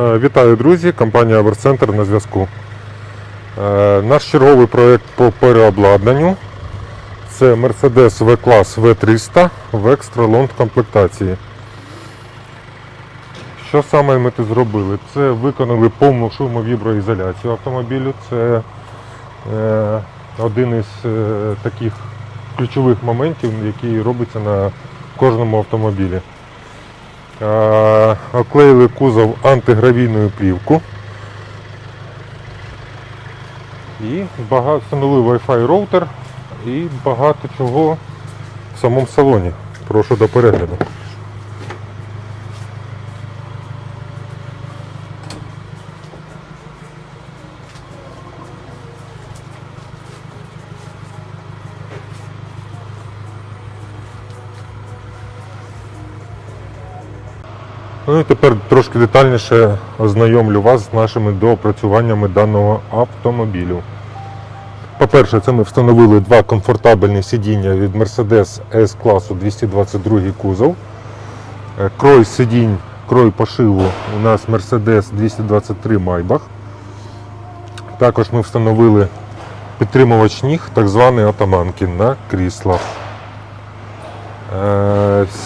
Е, Вітаю, друзі! Компанія Аверцентр на зв'язку. Е, Наш черговий проєкт по переобладнанню це Mercedes V-клас V300 в екстралонг комплектації. Що саме ми тут зробили? Це виконали повну шумовіброізоляцію автомобілю. Це е, один із таких ключових моментів, який робиться на кожному автомобілі. Оклеїли кузов антигравійною плівку. І багато встановили Wi-Fi роутер і багато чого в самому салоні. Прошу до перегляду. Ну і тепер трошки детальніше ознайомлю вас з нашими доопрацюваннями даного автомобілю. По-перше, це ми встановили два комфортабельні сидіння від Mercedes S класу 222 кузов. Е, Крой сидінь, крой пошиву у нас Mercedes 223 Maybach. Також ми встановили підтримувач ніг, так званий атаманки на кріслах.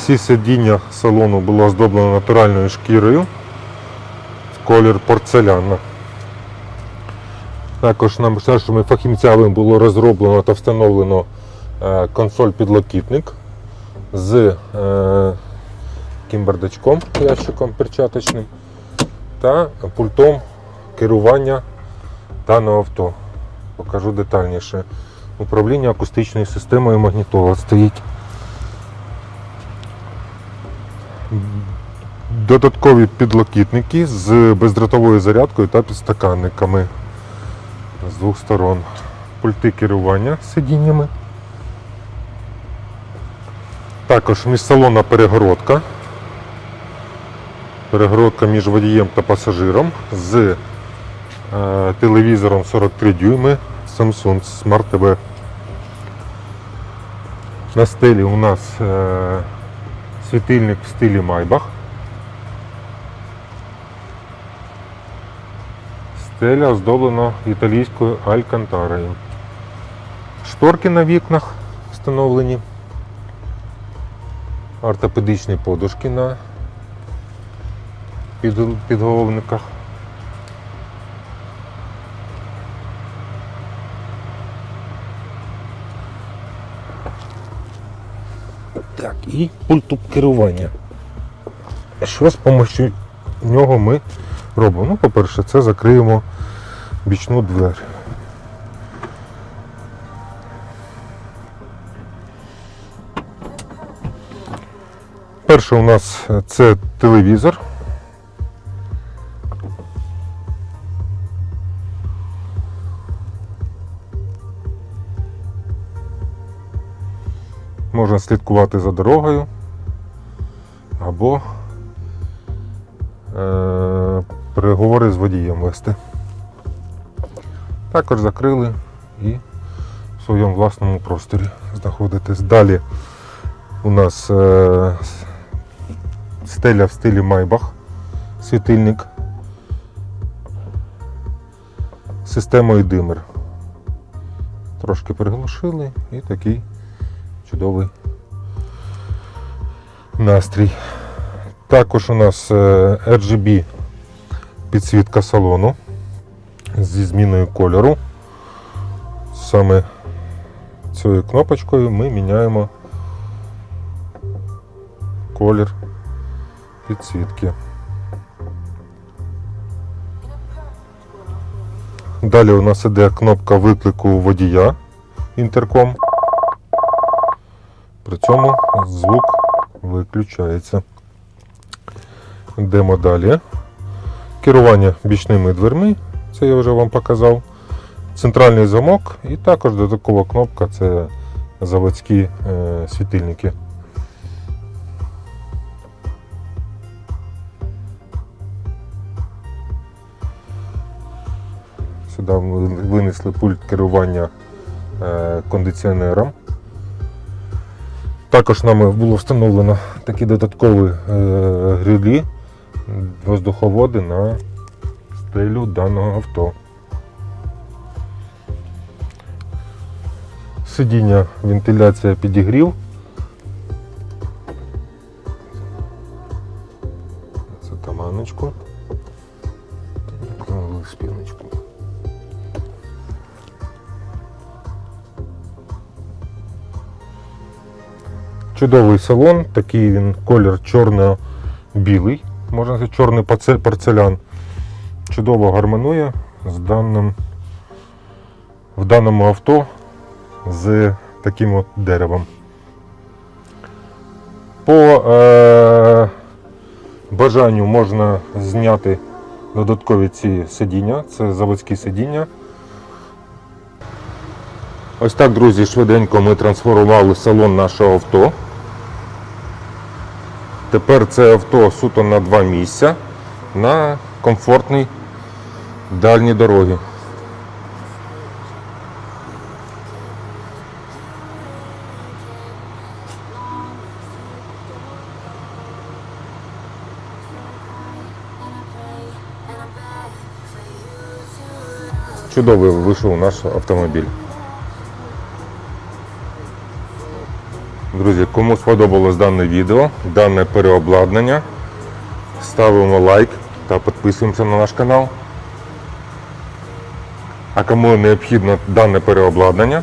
Всі сидіння салону було оздоблено натуральною шкірою в колір порцеляна. Також нашими фахівцями було розроблено та встановлено е, консоль-підлокітник з е, таким бардачком, ящиком перчаточним та пультом керування даного авто. Покажу детальніше. Управління акустичною системою магнітола стоїть. Додаткові підлокітники з бездротовою зарядкою та підстаканниками з двох сторон. Пульти керування сидіннями. Також міжсалонна перегородка. Перегородка між водієм та пасажиром з е, телевізором 43 дюйми Samsung Smart TV. На стелі у нас е, світильник в стилі Майбах. Стеля оздоблена італійською алькантарою. Шторки на вікнах встановлені. Ортопедичні подушки на підголовниках. Так, і пульт керування. Що з допомогою нього ми робимо? Ну, по-перше, це закриємо бічну двері. Перше у нас е, це телевізор. Можна слідкувати за дорогою або е, переговори з водієм вести. Також закрили і в своєму власному просторі знаходитесь. Далі у нас е, стеля в стилі Майбах, світильник системою димер. Трошки приглушили і такий чудовий настрій. Також у нас е, RGB підсвітка салону зі зміною кольору. Саме цією кнопочкою ми міняємо колір підсвітки. Далі у нас іде кнопка виклику водія інтерком. При цьому звук виключається. Йдемо далі. Керування бічними дверми, це я вже вам показав. Центральний замок і також додаткова кнопка це заводські е, світильники. Сюди ми винесли пульт керування е, кондиціонером. Також нами було встановлено такі додаткові е, грилі воздуховоди на стелю даного авто. Сидіння, вентиляція, підігрів. Це таманочку. Відкрили спіночку. Чудовий салон, такий він колір чорно-білий, можна сказати, чорний порцелян. Чудово гармонує з даним, в даному авто з таким от деревом. По е, бажанню можна зняти додаткові ці сидіння, це заводські сидіння. Ось так, друзі, швиденько ми трансформували салон нашого авто. Тепер це авто суто на два місця на комфортній дальній дорогі. Чудовий вийшов наш автомобіль. Друзі, кому сподобалось дане відео, дане переобладнання, ставимо лайк та підписуємося на наш канал. А кому необхідно дане переобладнання,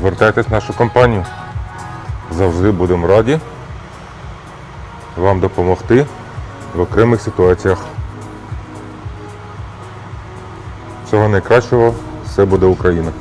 звертайтесь в нашу компанію. Завжди будемо раді вам допомогти в окремих ситуаціях. Всього найкращого, все буде Україна!